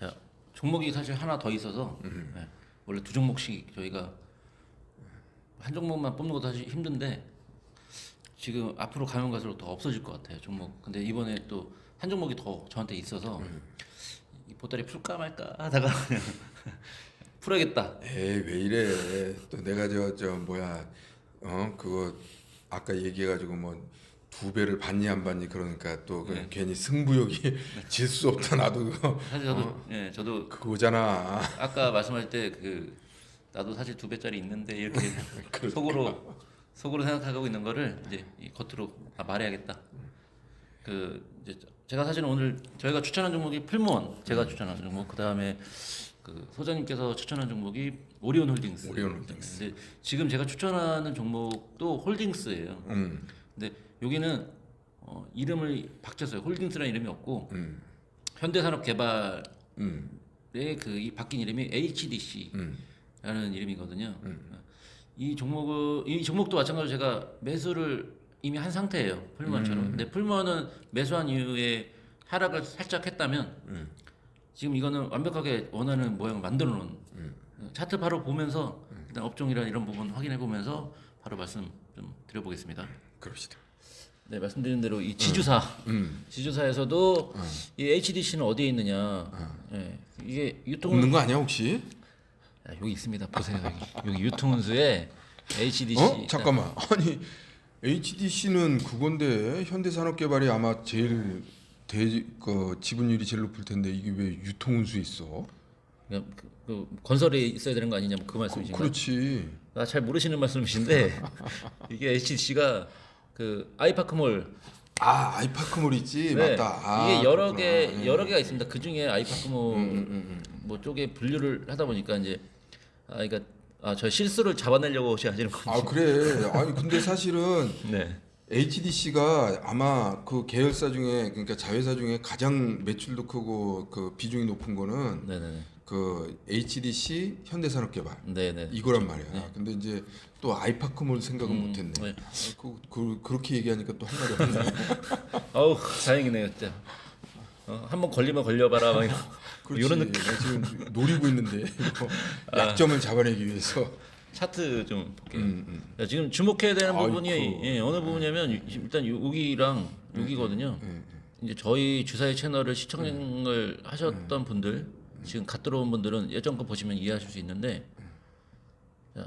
자 종목이 사실 하나 더 있어서 음. 네, 원래 두 종목씩 저희가 한 종목만 뽑는 것도 사실 힘든데 지금 앞으로 가면 갈수록 더 없어질 것 같아요 종목. 근데 이번에 또 한 종목이 더 저한테 있어서 음. 이 보따리 풀까 말까 하다가 그냥 풀어야겠다. 에이 왜 이래 또 내가 저 저 뭐야 어 그거 아까 얘기해가지고 뭐 두 배를 받니 안 받니 그러니까 또 그냥 괜히 승부욕이 질 수 없다 나도 사실 저도 어? 예 저도 그거잖아 아까 말씀할 때 그 나도 사실 두 배짜리 있는데 이렇게 그러니까. 속으로 속으로 생각하고 있는 거를 이제 이 겉으로 다 말해야겠다. 그 이제 제가 사실은 오늘 저희가 추천한 종목이 풀무원 제가 추천한 종목 그 다음에 그 소장님께서 추천한 종목이 오리온 홀딩스. 오리온 홀딩스. 근데 지금 제가 추천하는 종목도 홀딩스예요. 음, 근데 여기는 어, 이름을 바뀌었어요. 홀딩스라는 이름이 없고 음, 현대산업개발의 음, 그이 바뀐 이름이 HDC. 음, 라는 이름이거든요. 이 종목은 이 종목도 마찬가지로 제가 매수를 이미 한 상태예요. 풀무원처럼. 음. 근데 풀무원은 매수한 이후에 하락을 살짝 했다면 음. 지금 이거는 완벽하게 원하는 모양을 만들어 놓은 음. 차트 바로 보면서 일단 업종이랑 이런 부분 확인해 보면서 바로 말씀 좀 드려보겠습니다. 그럽시다 네 말씀드린 대로 이 지주사. 음. 지주사에서도 이 HDC는 어디에 있느냐? 예, 이게 유통 없는 거 아니야 혹시? 야, 여기 있습니다. 보세요 여기. 여기 유통운수에 HDC 어? 잠깐만. 아니 HDC는 그건데 현대산업개발이 아마 제일 대 그 지분율이 제일 높을 텐데 이게 왜 유통운수 있어? 그냥 그, 그 건설에 있어야 되는 거 아니냐 그 말씀이신가요? 그렇지. 아, 잘 모르시는 말씀이신데 이게 HDC가 그 아이파크몰 아 아이파크몰 있지 네, 맞다 아, 이게 여러 그렇구나. 개 예. 여러 개가 있습니다. 그 중에 아이파크몰 음, 음, 음, 뭐 쪽에 분류를 하다 보니까 이제 아 그러니까 아 저 실수를 잡아내려고 하시는 건지. 아 그래 아니 근데 사실은 네. HDC가 아마 그 계열사 중에 그러니까 자회사 중에 가장 매출도 크고 그 비중이 높은 거는 네네네. 그 HDC 현대산업개발 네네. 이거란 말이야. 근데 이제 또 아이파크몰 생각은 음, 못했네. 네. 그, 그 그렇게 얘기하니까 또 할 말이 없네. 아우 다행이네요 진짜. 어, 한번 걸리면 걸려봐라 막 이런, 그렇지. 이런 느낌. 나 지금 노리고 있는데 이거 약점을 잡아내기 위해서. 차트 좀 볼게요. 음, 음. 자, 지금 주목해야 되는 아이쿠. 부분이 예, 어느 부분이냐면 유- 일단 여기랑 여기거든요. 음, 이제 저희 주사의 채널을 시청을 하셨던 분들 지금 갓 들어온 분들은 예전 거 보시면 이해하실 수 있는데 자,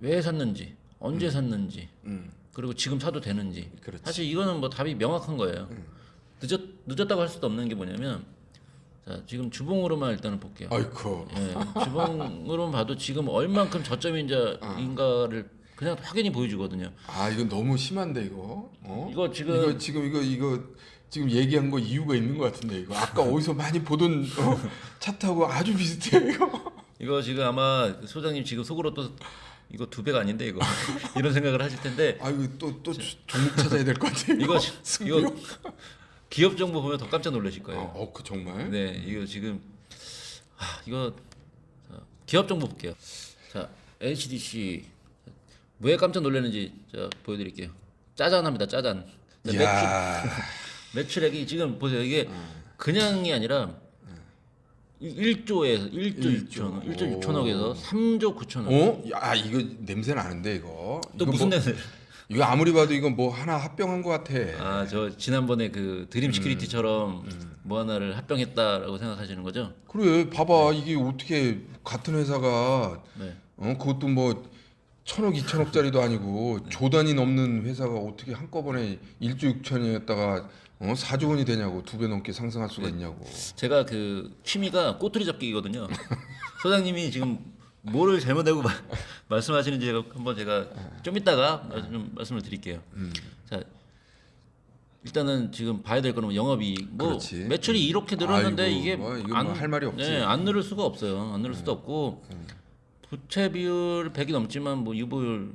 왜 샀는지 언제 샀는지 음. 그리고 지금 사도 되는지 그렇지. 사실 이거는 뭐 답이 명확한 거예요. 늦었 늦었다고 할 수도 없는 게 뭐냐면 자 지금 주봉으로만 일단은 볼게요. 아이쿠. 예, 주봉으로만 봐도 지금 얼만큼 저점인가를 그냥 확연히 보여주거든요. 아 이건 너무 심한데 이거. 어? 이거 지금 이거 지금 이거 이거 지금 얘기한 거 이유가 있는 것 같은데 이거 아까 어디서 많이 보던 어, 차트하고 아주 비슷해 이거. 이거 지금 아마 소장님 지금 속으로 또 이거 두 배가 아닌데 이거 이런 생각을 하실 텐데 아 이거 또또 종목 찾아야 될 것 같아. 이거 승부욕? 이거 기업 정보 보면 더 깜짝 놀라실 거예요. 어, 어, 그 정말? 네, 이거 지금 아, 이거 자, 기업 정보 볼게요. 자, HDC 왜 깜짝 놀랐는지 자 보여드릴게요. 짜잔합니다, 짜잔. 자, 이야. 매출, 매출액이 지금 보세요. 이게 음. 그냥이 아니라 1조에서 1조 일조. 6천억, 1조 6천억에서 3조 9천억. 어? 야 이거 냄새 나는데 이거. 또 무슨 뭐, 냄새? 이거 아무리 봐도 이거 뭐 하나 합병한 것 같아. 아, 저 지난번에 그 드림 음. 시큐리티처럼 뭐 하나를 합병했다라고 생각하시는 거죠? 그래 봐봐 이게 어떻게 같은 회사가 네. 어 그것도 뭐 천억 이천억짜리도 아니고 조 단위 넘는 회사가 어떻게 한꺼번에 1조 6천이었다가 어 4조 원이 되냐고 두 배 넘게 상승할 수가 네. 있냐고. 제가 그 취미가 꼬투리 잡기거든요. 소장님이 지금 뭐를 잘못하고 마- 말씀하시는지 제가 한번 제가 좀 이따가 좀 말씀을 드릴게요. 음. 자 일단은 지금 봐야 될 거는 영업이익. 뭐 그렇지. 매출이 이렇게 늘었는데 아이고, 이게 뭐 이거 뭐할 말이 없지. 음. 네, 안 늘을 수가 없어요. 안 늘을 수도 없고 부채 비율 100이 넘지만 뭐 유보율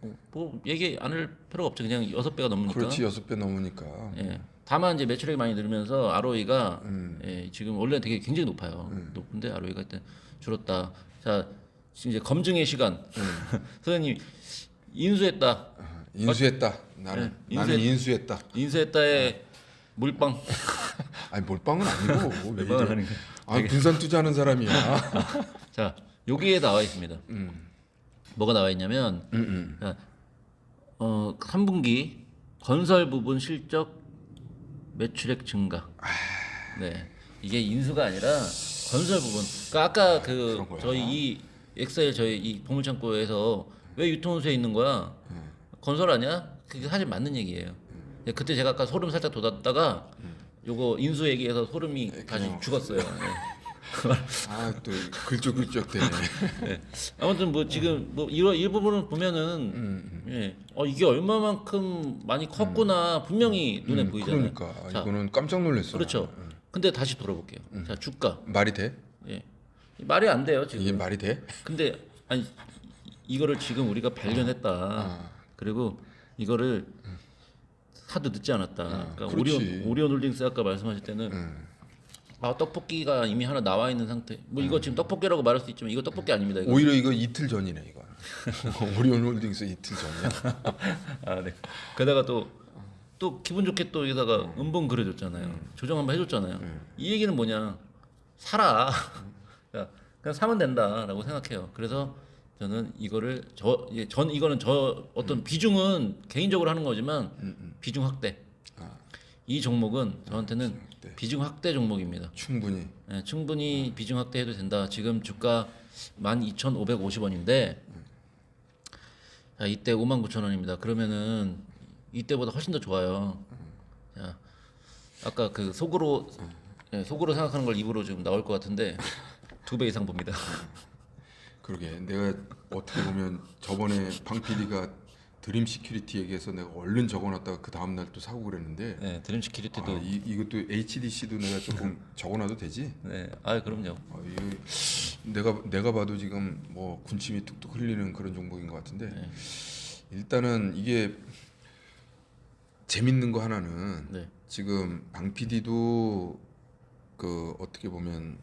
뭐, 뭐 얘기 안 할 필요가 없죠. 그냥 여섯 배가 넘으니까. 그렇지 여섯 배 넘으니까. 예. 다만 이제 매출액이 많이 늘면서 ROE가 음. 예, 지금 원래 되게 굉장히 높아요. 높은데 ROE가 일단 줄었다. 자, 지금 이제 검증의 시간. 음. 선생님 인수했다. 인수했다. 나는 네, 나는 인수했다. 인수했다에 물빵. 아니 몰빵은 아니고 왜 물빵을 이래? 하는 거. 아 분산 투자하는 사람이야. 자 여기에 나와 있습니다. 음. 뭐가 나와 있냐면 음, 음. 자, 어 3분기 건설 부분 실적 매출액 증가. 아. 네 이게 인수가 아니라 건설 부분. 그러니까 아까 그. 저희 이 엑셀 저희 이 보물창고에서 왜 유통운수에 있는 거야? 음. 건설 아니야? 그게 사실 맞는 얘기예요. 근데 그때 제가 아까 소름 살짝 돋았다가 요거 인수 얘기해서 소름이 다시 음. 그냥 죽었어요. 네. 아또 글쩍글쩍 되네. 네. 아무튼 뭐 지금 뭐 이런 일부분을 보면은 음, 예, 어 이게 얼마만큼 많이 컸구나 분명히 눈에 음, 보이잖아요. 그러니까 자, 이거는 깜짝 놀랐어. 그렇죠. 근데 다시 돌아볼게요. 자 주가 말이 돼? 예 말이 안 돼요 지금. 이게 말이 돼? 근데 아니 이- 이거를 지금 우리가 발견했다. 아. 그리고 이거를 하도 늦지 않았다. 그러니까 그렇지. 오리온 오리온 홀딩스 아까 말씀하실 때는 음. 아 떡볶이가 이미 하나 나와 있는 상태. 뭐 이거 지금 떡볶이라고 말할 수 있지만 이거 떡볶이 아닙니다. 이거. 오히려 이거 이틀 전이네 이거. 오리온홀딩스 이틀 전이야. 아 네. 게다가 또 또 기분 좋게 또 여기다가 음봉 그려줬잖아요. 조정 한번 해줬잖아요. 이 얘기는 뭐냐? 사라. 야, 그냥 사면 된다라고 생각해요. 그래서 저는 이거를 저, 예, 전 이거는 저 어떤 비중은 개인적으로 하는 거지만 비중 확대. 아. 이 종목은 저한테는 확대. 비중 확대 종목입니다. 충분히. 예, 충분히 비중 확대해도 된다. 지금 주가 12,550원인데 자, 이때 59,000원입니다. 그러면은 이때보다 훨씬 더 좋아요. 자, 아까 그 속으로 예, 속으로 생각하는 걸 입으로 지금 나올 것 같은데 두 배 이상 봅니다. 그러게 내가 어떻게 보면 저번에 방 PD가 드림 시큐리티 얘기해서 내가 얼른 적어놨다가 그 다음 날 또 사고 그랬는데 네, 드림 시큐리티도 아, 이, 이것도 HDC도 내가 조금 적어놔도 되지? 네, 아 그럼요. 아, 이거 내가 내가 봐도 지금 뭐 군침이 뚝뚝 흘리는 그런 종목인 것 같은데 네. 일단은 이게 재밌는 거 하나는 네, 지금 방 PD도 그 어떻게 보면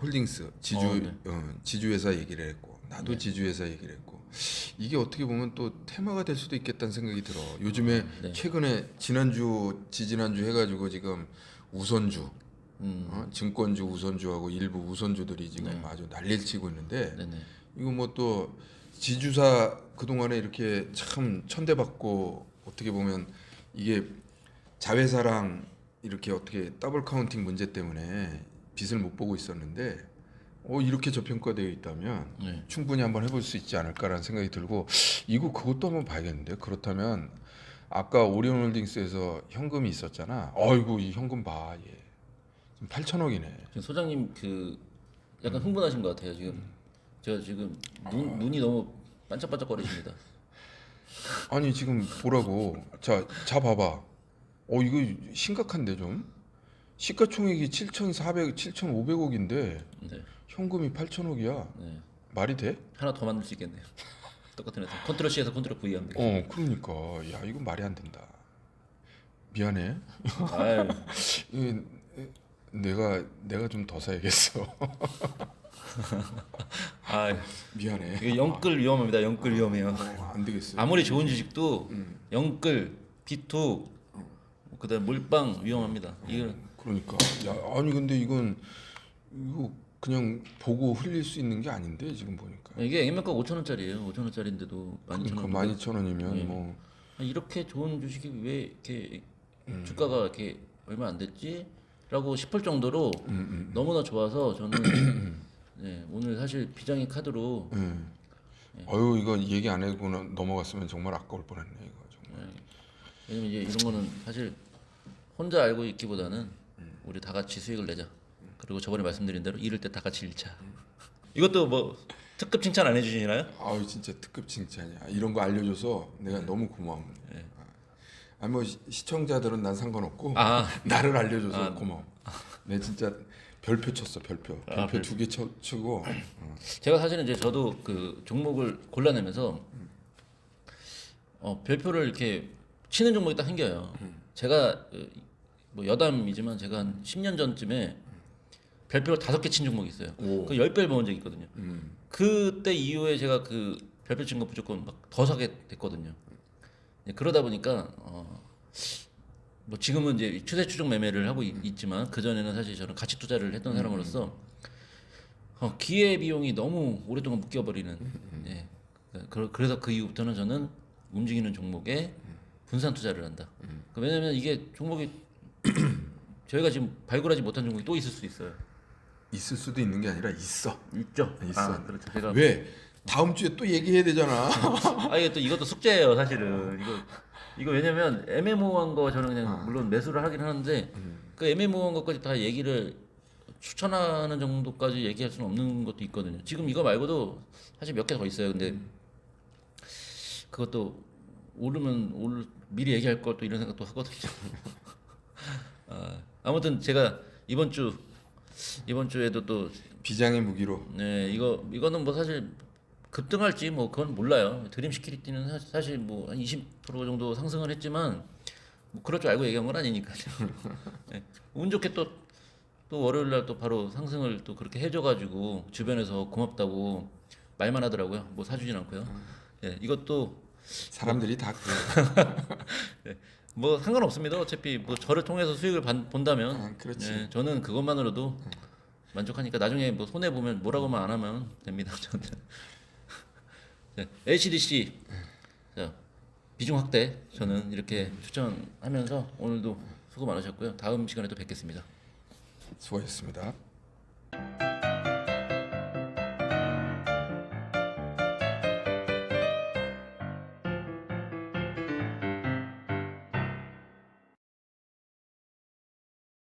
홀딩스 지주 어, 네. 어, 지주회사 얘기를 했고 나도 지주회사 얘기를 했고 이게 어떻게 보면 또 테마가 될 수도 있겠다는 생각이 들어. 요즘에 네. 최근에 지난주 지지난주 해가지고 지금 우선주 음, 어? 증권주 우선주하고 일부 우선주들이 지금 아주 난리를 치고 있는데 네, 네, 이거 뭐 또 지주사 그 동안에 이렇게 참 천대받고 어떻게 보면 이게 자회사랑 이렇게 어떻게 더블 카운팅 문제 때문에 빚을 못 보고 있었는데 어 이렇게 저평가되어 있다면 네. 충분히 한번 해볼 수 있지 않을까라는 생각이 들고 이거 그것도 한번 봐야겠는데 그렇다면 아까 오리온홀딩스에서 현금이 있었잖아 어이구 이 현금 봐 얘. 지금 8천억이네 지금 소장님 그 약간 흥분하신 것 같아요 지금. 제가 지금 눈, 눈이 너무 반짝반짝거리십니다. 아니 지금 보라고 자, 자 봐봐 어 이거 심각한데 좀 시가총액이 7,400, 7,500억인데 네, 현금이 8천억이야 네. 말이 돼? 하나 더 만들 수 있겠네요. 똑같은 회사. 컨트롤 C에서 컨트롤 V 하면 되겠 어 그러니까 야 이거 말이 안 된다 미안해 아유, 이, 내가 내가 좀 더 사야겠어 아유. 미안해 이거 영끌 위험합니다. 영끌 위험해요. 어, 안 되겠어 아무리 좋은 주식도 영끌, 비투, 그다음 물빵 위험합니다. 이거 그러니까 야 아니 근데 이건 이거 그냥 보고 흘릴 수 있는 게 아닌데 지금 보니까 이게 액면가 5천 원짜리예요. 5천 원짜리인데도 12,000원. 그러니까 12,000원이면 예. 뭐 이렇게 좋은 주식이 왜 이렇게 음. 주가가 이렇게 얼마 안 됐지? 라고 싶을 정도로 음, 너무나 좋아서 저는 네, 오늘 사실 비장의 카드로 음. 네. 어유 이거 얘기 안 하고 나- 넘어갔으면 정말 아까울 뻔했네 이거 정말. 왜냐면 이제 이런 거는 사실 혼자 알고 있기보다는 우리 다 같이 수익을 내자. 그리고 저번에 말씀드린 대로 잃을 때 다 같이 잃자. 이것도 뭐 특급 칭찬 안 해주시나요? 아우 진짜 특급 칭찬이야. 이런 거 알려줘서 내가 너무 고마워. 아뭐 시청자들은 난 상관없고 네. 아. 나를 알려줘서 고마워. 내 진짜 별표 쳤어 별표. 아, 별표 두개 치고 제가 사실은 이제 저도 그 종목을 골라내면서 어, 별표를 이렇게 치는 종목이 딱 생겨요. 제가 어, 뭐 여담이지만 제가 한 10년 전쯤에 별표를 다섯 개 친 종목이 있어요. 오. 그 10배를 모은 적이 있거든요. 음. 그때 이후에 제가 그 별표 친 거 무조건 막 더 사게 됐거든요. 예, 그러다 보니까 어, 뭐 지금은 이제 추세 추종 매매를 하고 있, 지만 그 전에는 사실 저는 가치 투자를 했던 사람으로서 어, 기회 비용이 너무 오랫동안 묶여버리는. 예. 그- 그래서 그 이후부터는 저는 움직이는 종목에 분산 투자를 한다. 그 왜냐하면 이게 종목이 저희가 지금 발굴하지 못한 종목이 또 있을 수 있어요. 있을 수도 있는 게 아니라 있어. 있죠. 있어. 아, 그렇죠. 제가 왜? 다음 주에 또 얘기해야 되잖아. 아 이게 또 이것도 숙제예요 사실은 이거 이거 왜냐면 애매모호한 거 저는 그냥 물론 매수를 하긴 하는데 그 애매모호한 것까지 다 얘기를 추천하는 정도까지 얘기할 수는 없는 것도 있거든요 지금 이거 말고도 사실 몇 개 더 있어요 근데 그것도 오르면 올 미리 얘기할 걸 또 이런 생각도 하거든요 아, 아무튼 제가 이번 주 이번 주에도 또 비장의 무기로. 네, 이거 이거는 뭐 사실 급등할지 뭐 그건 몰라요. 드림 시큐리티는 사- 사실 뭐 한 20% 정도 상승을 했지만 뭐 그럴 줄 알고 얘기한 건 아니니까요. 네, 운 좋게 또 또 월요일 날 또 바로 상승을 또 그렇게 해줘가지고 주변에서 고맙다고 말만 하더라고요. 뭐 사주진 않고요. 예, 이것도 사람들이 다 그래. 뭐 상관없습니다. 어차피 뭐 저를 통해서 수익을 반- 본다면 아, 그렇지. 예, 저는 그것만으로도 만족하니까 나중에 뭐 손해 보면 뭐라고만 안 하면 됩니다. 저는 네, HDC 자, 비중 확대 저는 이렇게 추천하면서 오늘도 수고 많으셨고요. 다음 시간에 또 뵙겠습니다. 수고하셨습니다.